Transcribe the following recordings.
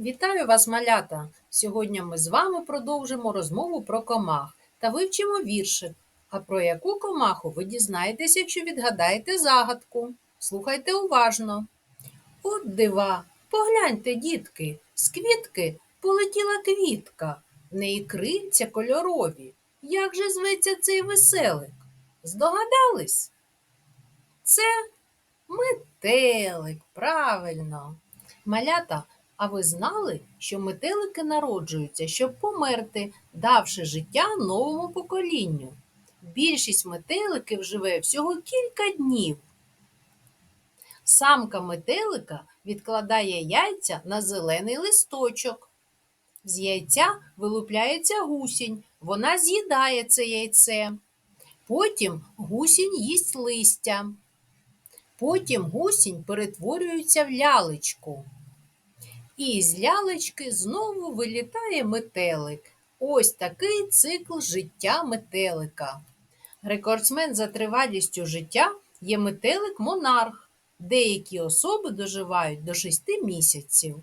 Вітаю вас, малята! Сьогодні ми з вами продовжимо розмову про комах та вивчимо віршик. А про яку комаху ви дізнаєтесь, якщо відгадаєте загадку. Слухайте уважно. От дива, погляньте, дітки, з квітки полетіла квітка, в неї крильця кольорові. Як же зветься цей веселик? Здогадались? Це метелик, правильно. Малята, а ви знали, що метелики народжуються, щоб померти, давши життя новому поколінню? Більшість метеликів живе всього кілька днів. Самка метелика відкладає яйця на зелений листочок. З яйця вилупляється гусінь, вона з'їдає це яйце. Потім гусінь їсть листя. Потім гусінь перетворюється в лялечку. І з лялечки знову вилітає метелик. Ось такий цикл життя метелика. Рекордсмен за тривалістю життя є метелик монарх. Деякі особи доживають до 6 місяців.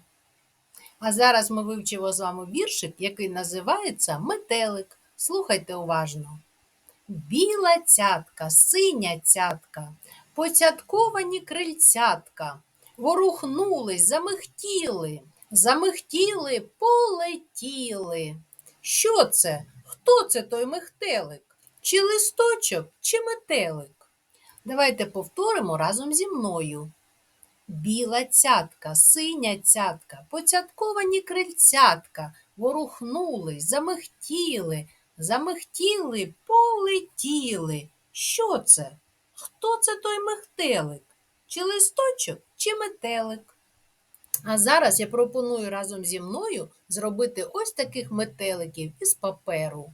А зараз ми вивчимо з вами віршик, який називається Метелик. Слухайте уважно. Біла цятка, синя цятка, поцятковані крильцятка, ворухнулись, замихтіли, замихтіли, полетіли. Що це? Хто це той михтелик? Чи листочок, чи метелик? Давайте повторимо разом зі мною. Біла цятка, синя цятка, поцятковані крильцятка, ворухнулись, замихтіли, замихтіли, полетіли. Що це? Хто це той михтелик? Чи листочок, чи метелик? А зараз я пропоную разом зі мною зробити ось таких метеликів із паперу.